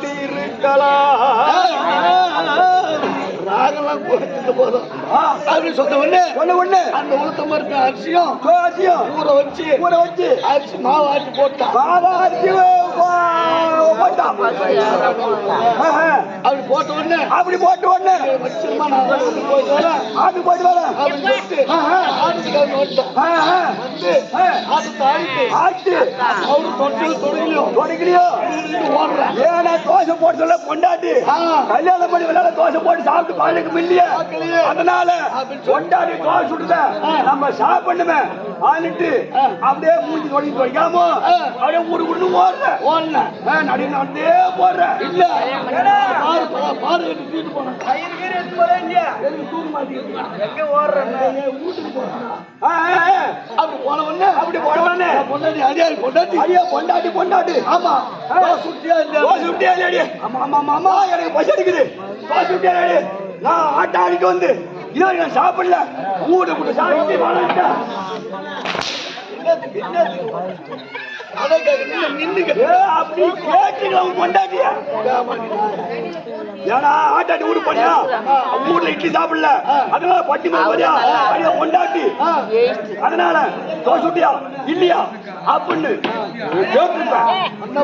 வேண்டி இருக்கலாம் ராகெல்லாம் குறைச்சிட்டு போதும் அப்படின்னு சொன்ன உடனே. ஒண்ணு ஒண்ணு அந்த உளுத்த மருந்து அரிசியும் சோசியம் ஊற வச்சு ஊற வச்சு அரிசி மாவு அரிசி. அப்படி போட்ட உடனே அப்படி போட்டு ஒண்ணு ஆட்டு போட்டு வர ஆட்டு அவரு ஓடுறேன் ஏன்னா தோசை போட்டு சொல்ல கொண்டாடி ஆ. கல்யாணம் பண்ணி விளையாட தோசை போட்டு சாப்பிட்டு பழனுக்கு மில்லிய. அதனால. கொண்டாடி தோசை சுடுத ஆ. நம்ம சாப்பிடுமே ஆனிட்டு ஆ. அப்படியே மூஞ்சி தொடங்கி தொடைக்காம ஆ. அப்படியே ஊரு குடுன்னு ஓடுற ஓடனேன் நடி நடந்தே போடுற இல்ல பாரு பாரு, கட்டி தூக்கிட்டு போனேன் எதுக்கு தூக்க மாட்டேங்குது எங்க ஓடுறேன்னு என் வீட்டுக்கு போறேன். அப்படி போன உடனே அப்படி போடுவானே நான் பொண்டாட்டி அடியாரு பொண்டாட்டி. ஐயா கொண்டாடி கொண்டாடி ஆமா. சுட்டியா இல்லையா? தோசை சுட்டியா இல்லையாடி? ஆமா ஆமா ஆமா ஆமா. எனக்கு பசி அடிக்குது. சுட்டியா இல்லையாடி? நான் ஆட்டாடிக்கு வந்து இது வரைக்கும் நான் சாப்பிடல. ஊடு கூட சாப்பிட்டு வாழட்டா என்னத்துக்கு, என்னத்துக்கு? அதான் கேக்குறேன், நின்னு- நின்னுக்க. அப்படி உன் பொண்டாட்டிய. ஏன்னா ஆட்டாட்டி ஊடு பண்ணியா ஊர்ல இட்லி சாப்பிடல. அதனால பட்டி மாதிரியா அடியா பொண்டாட்டி அதனால தோசை சுட்டியா இல்லையா? அப்படின்னு கேட்டுருப்பேன் அந்த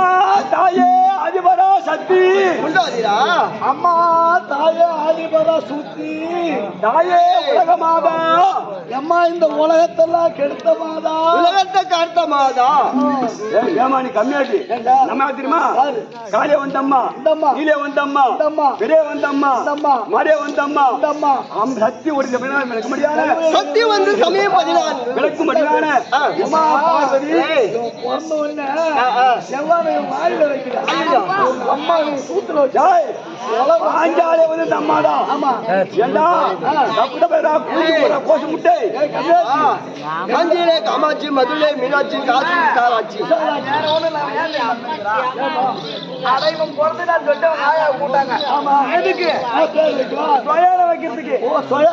啊大爷 உண்டாதீரா அம்மா தாயே ஆதிபரா சுத்தி. தாயே உலக மாதா அம்மா இந்த உலகத்தெல்லாம் கெடுத்த மாதா உலகத்தை காத்த மாதா ஏமா நீ கம்மியாட்டி? நம்ம தெரியுமா? காலே வந்தம்மா. நீலே வந்தம்மா. பெரிய வந்தம்மா. மரே. அம் சக்தி ஒரு விளக்க முடியாத. சக்தி வந்து பதினான் விளக்க முடியாத. அம்மா பார்வதி? செவ்வாய் வாயில வைக்கிறான் அம்மா. சூத்துல டேய், பாஞ்சாலே வந்து. ஏண்டா, போற முட்டை. காஞ்சியிலே காமாட்சி மதுரை மீனாட்சி காசி விசாலாட்சி. அதைவன் பிறந்து நான் சொல்லிட்டு நாயா கூட்டாங்க. ஆமா. எதுக்கு? ஆ, பேர் வைக்கவா? சுயலை வைக்கிறதுக்கு. ஓ, சவானி.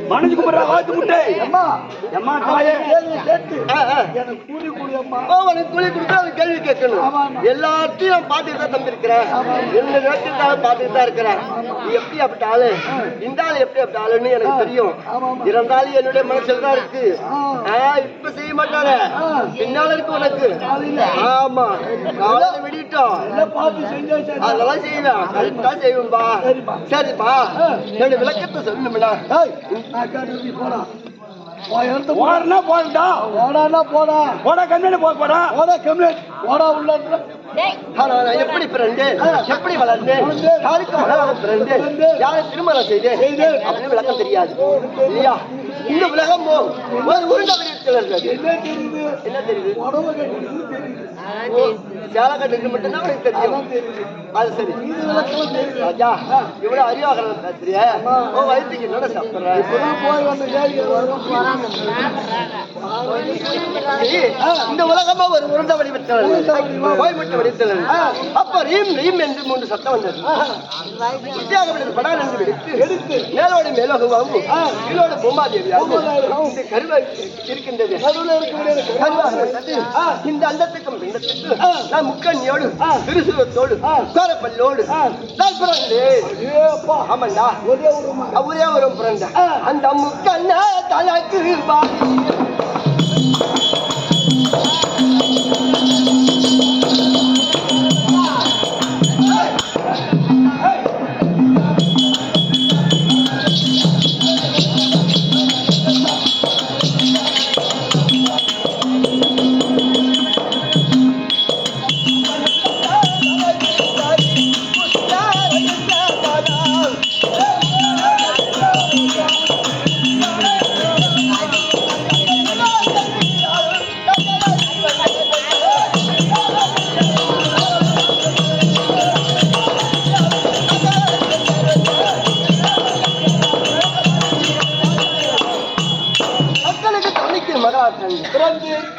மனைவி கும்பிடுறா வாத்து முட்டை அம்மா அம்மா தாயே. சேர்த்து எனக்கு கூலி கூலி அம்மா அவனுக்கு கூலி கொடுத்தா அவன் கேள்வி கேட்கணும். எல்லாத்தையும் நான் பார்த்துட்டு தான் தம்பிருக்கிறேன் என்ன நேரத்துக்காக பார்த்துட்டு தான் இருக்கிறேன் நீ எப்படி அப்படி ஆளு? இந்த ஆளு எப்படி அப்படி ஆளுன்னு எனக்கு தெரியும். இருந்தாலும் என்னுடைய மனசுல தான் இருக்கு. இப்ப செய்ய மாட்டானே. பின்னால இருக்கு உனக்கு. ஆமா. காலையில விடிட்டோம் அதெல்லாம் செய்வேன். கரெக்டா செய்வேன்பா. சரிப்பா. என்னோட விளக்கத்தை சொல்லணும்ல ஏய், நான் கேட்டது நீ போடா. போடா. போடா போடா. போடா போக போடா போடா கம்மியான போடா உள்ள எப்படி எப்படி வளர்ந்தேன் யாருக்கு மகனாக பிறந்தேன் யாரை திருமணம் அப்படின்னு விளக்கம் தெரியாது. இல்லையா? இந்த உலகம் ஒரு உருண்ட வடிவத்தில் என்ன தெரியுது? மட்டும்தான் தெரியும். அது சரி. ராஜா இவ்வளவு பேசுறிய. உன் வயிற்றுக்கு என்னோட சாப்பிடுற? இந்த உலகமா ஒரு உருண்ட வடிவத்தில். கோய்முட்டை வடிவத்தில். அப்ப ரீம் ரீம் என்று மூன்று சத்தம் வந்தது. வித்தியாக படால் என்று எடுத்து. மேலோடு மேலோகமாகவும் கீழோடு பூமாதேவியாகவும் இந்த கருவை இருக்கின்றது. இந்த அண்டத்துக்கும் பிண்டத்துக்கு நான் முக்கண்ணியோடு திருசுவத்தோடு கோரப்பல்லோடு நான் பிறந்தேன் ஏப்பா ஆமாண்டா. ஒரே ஒரு. அவரே ஒரு பிறந்த அந்த முக்கண்ண தனக்கு மக்களுக்கு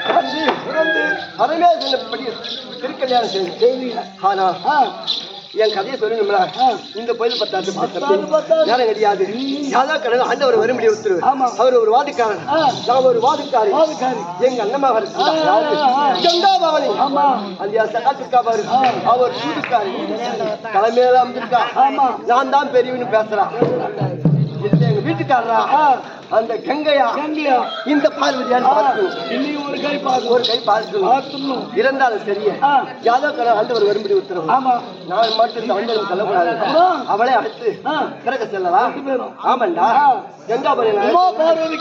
பிறந்து பிறந்து அருமையா சொன்னபடி திருக்கல்யாணம் செய்து ஆனா என் கதையை சொல்லணும்ல? இந்த கோயில் பார்த்தேன் நேரம் கிடையாது. யாதா கடவுள் ஆண்டவர் வரும்படி உத்தரவு. அவர் ஒரு வாதிக்காரர். நான் ஒரு வாதிக்காரி. எங்க அண்ணமாக கங்கா பவனி அந்த சகாத்துக்கா பாரு அவர் சூதுக்காரி தலைமையில அமைஞ்சிருக்கா நான் தான் பெரியவன்னு பேசுறான். எங்க வீட்டுக்காரரா? அந்த கங்கையா? கங்கையா. இந்த பார்வதியார் இன்னும் ஒரு கை பார்த்து ஒரு கை பார்த்து இருந்தாலும் சரியே யாதோ கலர் ஆண்டவர் வரும்படி உத்தரவு. ஆமா. நான் மட்டும் இந்த ஆண்டவர் சொல்லக்கூடாது. அவளே அடுத்து கிடக்க செல்லலாம் ஆமாண்டா. கங்கா பாரு உமா பார்வதி